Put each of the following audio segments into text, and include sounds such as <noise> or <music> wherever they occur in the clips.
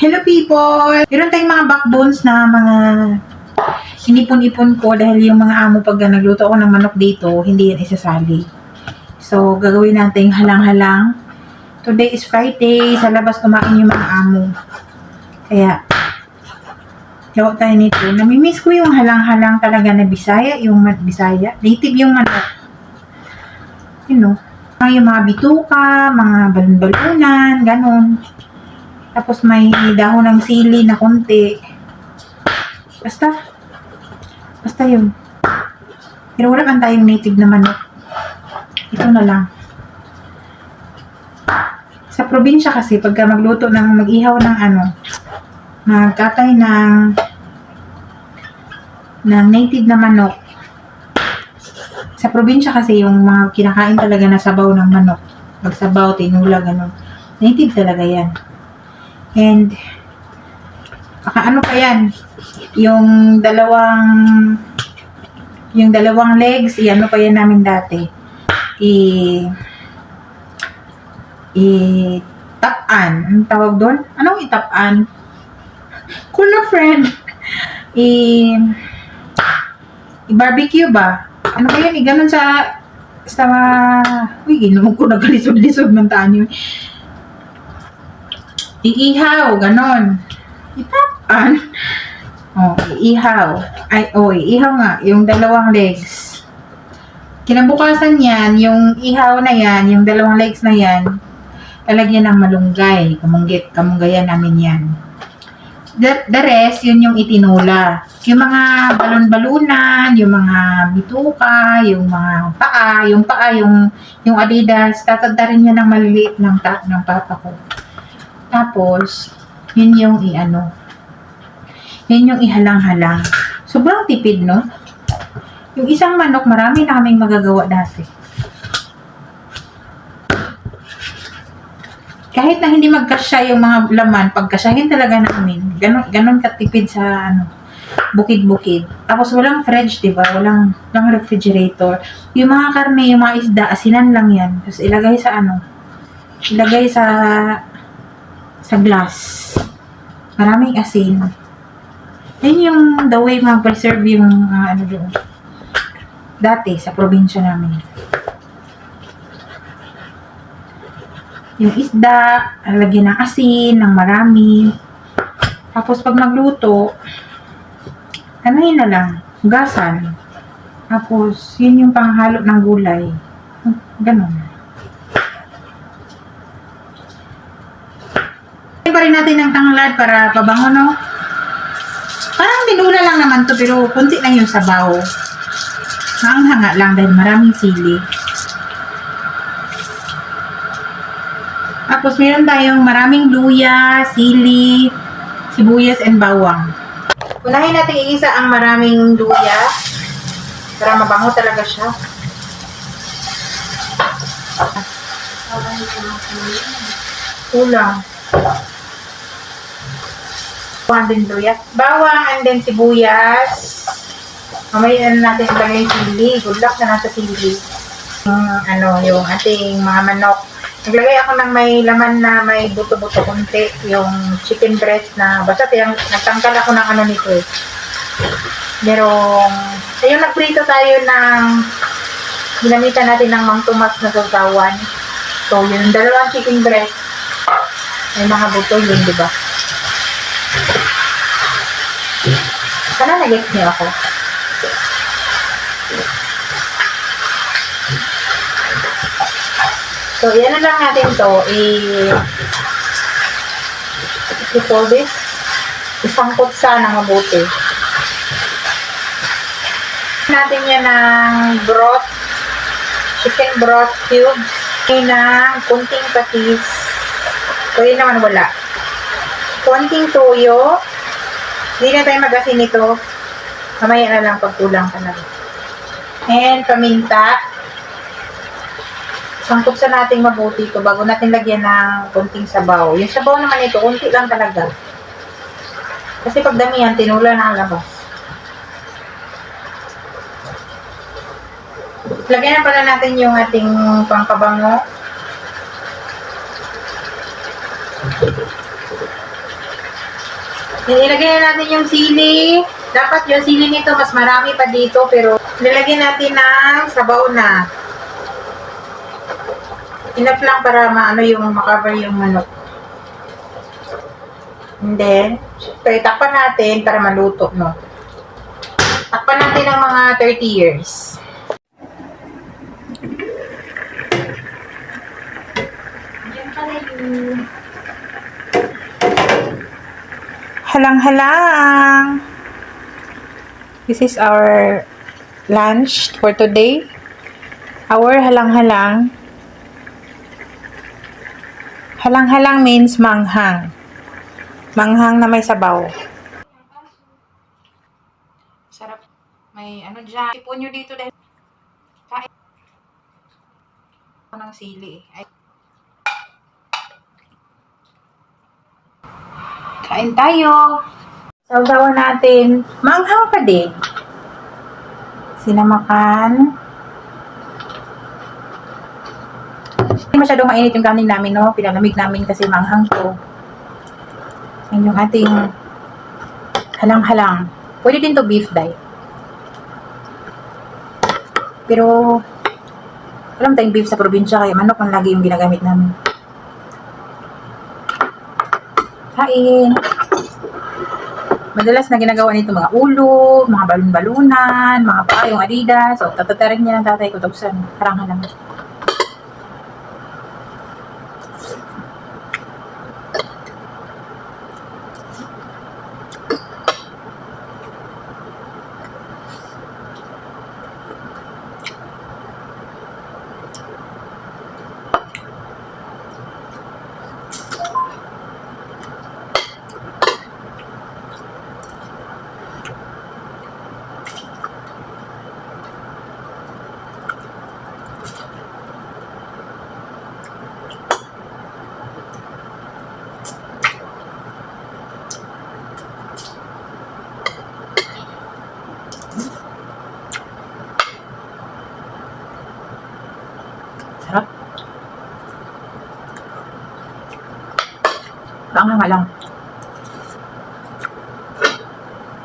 Hello people! Meron tayong mga backbones na mga inipon-ipon ko dahil yung mga amo pag nagluto ako ng manok dito, hindi yan isasali. So, gagawin natin halang-halang. Today is Friday. Sa labas kumain yung mga amo. Kaya, gawa tayo nito. Namimiss ko yung halang-halang talaga na Bisaya. Yung Bisaya. Native yung manok. You know, yung mga bituka, mga balon-balunan, ganon. Tapos may dahon ng sili na konti. Basta. Basta yun. Pero wala man tayong native na manok. Ito na lang. Sa probinsya kasi, pagka magluto ng mag-ihaw ng ano, magkatay ng ng native na manok. Sa probinsya kasi, yung mga kinakain talaga na sabaw ng manok. Magsabaw, tinula, ganun. Native talaga yan. And, ano pa yan, yung dalawang, yung dalawang legs, i-ano pa yan namin dati, i, i, tapan, tawag doon? Anong itapan? Cool na friend. I, i-barbecue ba? Ano ba yan? I, ganun sa, sa, uy, ginuhog ko nagalisod-lisod ng taan. Iihaw, ganon. Itapan. Oh, iihaw. Ay, oh, iihaw nga, yung dalawang legs. Kinabukasan yan, yung ihaw na yan, yung dalawang legs na yan, lalagyan ng malunggay, kamunggit, kamunggayan namin yan. The, the rest, yun yung itinula. Yung mga balon-balunan, yung mga bituka, yung mga paa, yung paa, yung, yung adidas, tatanda rin yan ng maliliit ng, ta, ng papa ko. Tapos, yun yung i-ano. Yun yung ihalang-halang. Sobrang tipid, no? Yung isang manok, marami na kaming magagawa dati. Kahit na hindi magkasya yung mga laman, pagkasyahin talaga namin. Ganon, ganon katipid sa ano, bukid-bukid. Tapos walang fridge, di ba? Walang, walang refrigerator. Yung mga karne, yung mga isda, asinan lang yan. Tapos ilagay sa ano, ilagay sa sa glass. Maraming asin. Yan yung the way mag-preserve yung ah, ano doon. Dati, sa probinsya namin. Yung isda, lagyan ng asin, ng marami. Tapos pag magluto, ano yun na lang, hugasan. Tapos, yun yung panghalo ng gulay. Ganon. Lagyan pa rin natin ng tanglad para pabango, no? Parang tinula lang naman to, pero kunti lang yung sabaw. Maanghanga lang dahil maraming sili. Tapos meron tayong maraming luya, sili, sibuyas, and bawang. Unahin natin iisa ang maraming luya para mabango talaga siya. Kulang. Din luya. Bawang and then sibuyas. Mamaya na natin ilagay yung sili. Good luck na nasa sili. Yung ano, yung ating mga manok. Naglagay ako ng may laman na may buto-buto konti. Yung chicken breast na basta tiyang, nagtangkal ako ng ano nito eh. Merong, ayun nagprito tayo ng ginamitan natin ng mang tumas na sasawan. So, yung dalawang chicken breast, may mga buto yun, di ba? Sana nag-get niyo ako. So, yan na lang natin to. I... I call this? Isangkot sana mabuti. Natin yan ng broth. Chicken broth cubes. ng kunting patis. Yun naman wala. Konting toyo. Hindi na tayo mag-asin nito. Mamaya na lang pag kulang ka na. And paminta. Sangkot sa nating mabuti ito bago natin lagyan ng konting sabaw. Yung sabaw naman ito, konti lang talaga. Kasi pag damihan, tinula na ang labas. Lagyan na pala natin yung ating pangkabango. Ilagay na natin yung sili. Dapat yung sili nito mas marami pa dito pero nilagyan natin ng sabaw na. Enough lang para maano yung makover yung manok. And then, so itakpan natin para maluto, no? Takpan natin ng mga 30 years. Yan pala yung... Halang-halang! This is our lunch for today. Our halang-halang. Halang-halang means manghang. Manghang na may sabaw. Sarap. May ano dyan. Ipon nyo dito dahil kain ng sili. Ay. Kain tayo. Sausawan natin. Manghang pa din. Sinamakan. Hindi masyadong mainit yung kanin namin, no? Pinalamig namin kasi manghang to. Yan yung ating halang-halang. Pwede din to beef dye. Pero, alam tayong beef sa probinsya, kaya manok ang lagi yung ginagamit namin. Kain. Madalas na ginagawa nito mga ulo, mga balon-balunan, mga paa, yung adidas. So, tatatarin niya ng tatay ko, tagsan. Parang halang. Parang halang.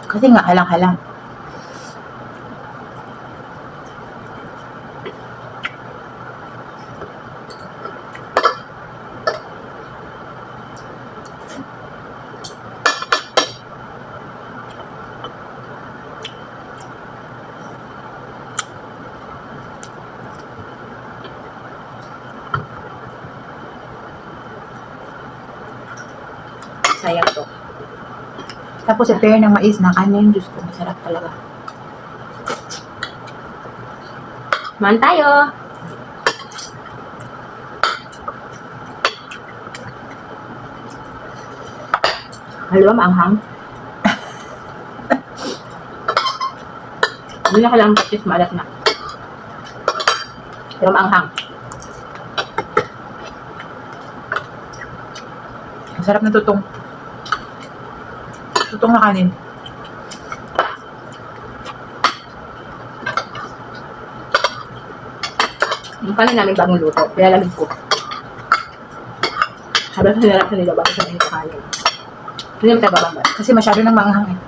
Kasi nga halang-halang. Sayang to. Tapos yung pair ng mais na kanin, Diyos ko, masarap talaga. Man tayo. Halwa maanghang. <laughs> Hindi na kailangan practice maalat na. Pero maanghang. Masarap na tutong. Tutong na kanin. Yung kanin namin bagong luto. Pinalamig ko. Habang nilap sa nila bago sa nila kanin. Hindi naman tayo bababa. Kasi masyado nang maanghang eh.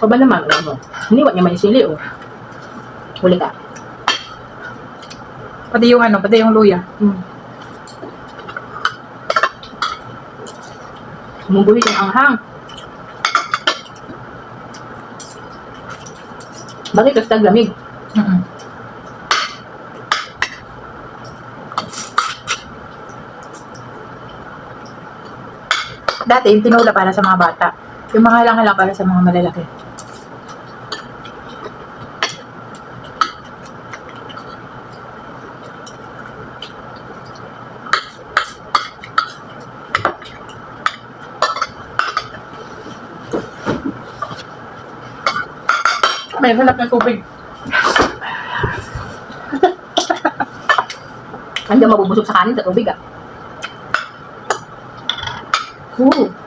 O ba naman, alam mo, hiniwat niya may sili, oh. Huli ka. Pati yung ano, pati yung luya. Hmm. Umubuhit yung anghang. Bakit kasi taglamig? Mm-mm. Dati, yung tinola para sa mga bata. Yung mga halang-halang para sa mga malalaki. May halap na tubig. Hindi mabubusog sa kanin sa tubig, ah. Ooh.